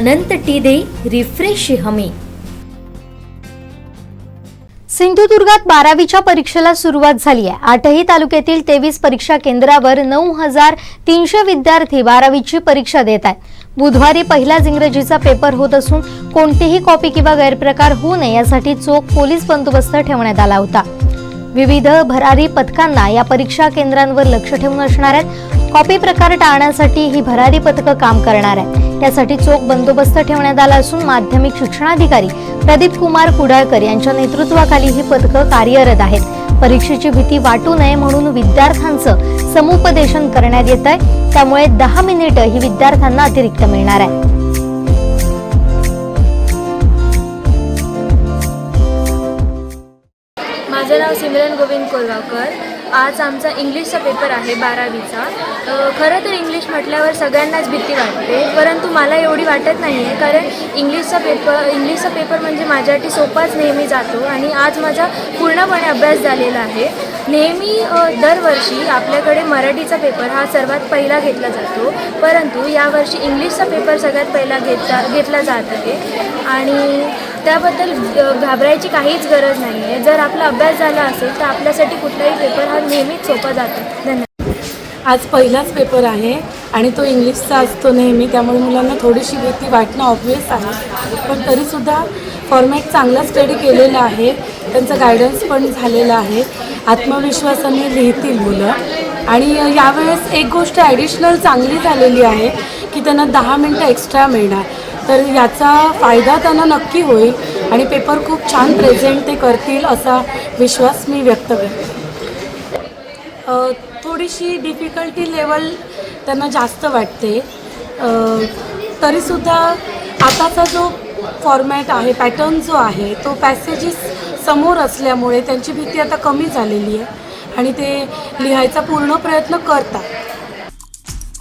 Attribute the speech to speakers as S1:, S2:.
S1: अनंत T दे refresh हमी.
S2: सिंधुदुर्गात बारावीच्या परीक्षेला सुरुवात झाली आहे. आठही तालुक्यातील तेवीस परीक्षा केंद्रावर नऊ हजार तीनशे विद्यार्थी बारावीची परीक्षा देत आहेत. बुधवारी पहिलाच इंग्रजीचा पेपर होत असून कोणतीही कॉपी किंवा गैरप्रकार होऊ नये यासाठी चोख पोलीस बंदोबस्त ठेवण्यात आला होता. विविध भरारी पथकांना या परीक्षा केंद्रांवर लक्ष ठेवून असणार आहेत. कॉपी प्रकार टाळण्यासाठी ही भरारी पथकं काम करणार आहे त्यासाठी चोख बंदोबस्त ठेवण्यात आला असून माध्यमिक शिक्षणाधिकारी प्रदीप कुमार कुडाळकर यांच्या नेतृत्वाखाली ही पथकं कार्यरत आहेत. परीक्षेची भीती वाटू नये म्हणून विद्यार्थ्यांचं समुपदेशन करण्यात येत आहे. त्यामुळे दहा मिनिटं ही विद्यार्थ्यांना अतिरिक्त मिळणार आहे
S3: माझं नाव सिमरन गोविंद कोलगावकर. आज आमचा इंग्लिशचा पेपर आहे बारावीचा. खरं तर इंग्लिश म्हटल्यावर सगळ्यांनाच भीती वाटते परंतु मला एवढी वाटत नाही आहे कारण इंग्लिशचा पेपर इंग्लिशचा पेपर म्हणजे माझ्यासाठी सोपाच नेहमी जातो आणि आज माझा पूर्णपणे अभ्यास झालेला आहे. नेहमी दरवर्षी आपल्याकडे मराठीचा पेपर हा सर्वात पहिला घेतला जातो परंतु यावर्षी इंग्लिशचा पेपर सगळ्यात पहिला घेतला घेतला जात आहे. आणि त्याबद्दल घाबरायची काहीच गरज नाही आहे जर आपला अभ्यास झाला असेल तर आपल्यासाठी कुठलाही पेपर हा नेहमीच सोपा जातो. धन्यवाद.
S4: आज पहिलाच पेपर आहे आणि तो इंग्लिशचा असतो नेहमी त्यामुळे मुलांना थोडीशी भीती वाटणं ऑब्वियस आहे. पण तरीसुद्धा फॉर्मॅट चांगला स्टडी केलेला आहे. त्यांचं गायडन्स पण झालेलं आहे. आत्मविश्वासाने लिहितील मुलं. आणि यावेळेस एक गोष्ट ॲडिशनल चांगली झालेली आहे की त्यांना दहा मिनटं एक्स्ट्रा मिळणार. तर याचा फायदा त्यांना नक्की होईल आणि पेपर खूप छान प्रेझेंट ते करतील असा विश्वास मी व्यक्त करते. थोडीशी डिफिकल्टी लेवल त्यांना जास्त वाटते. तरीसुद्धा आताचा जो फॉर्मॅट आहे पॅटर्न जो आहे तो पॅसेजेस समोर असल्यामुळे त्यांची भीती आता कमी झालेली आहे आणि ते लिहायचा पूर्ण प्रयत्न करतात.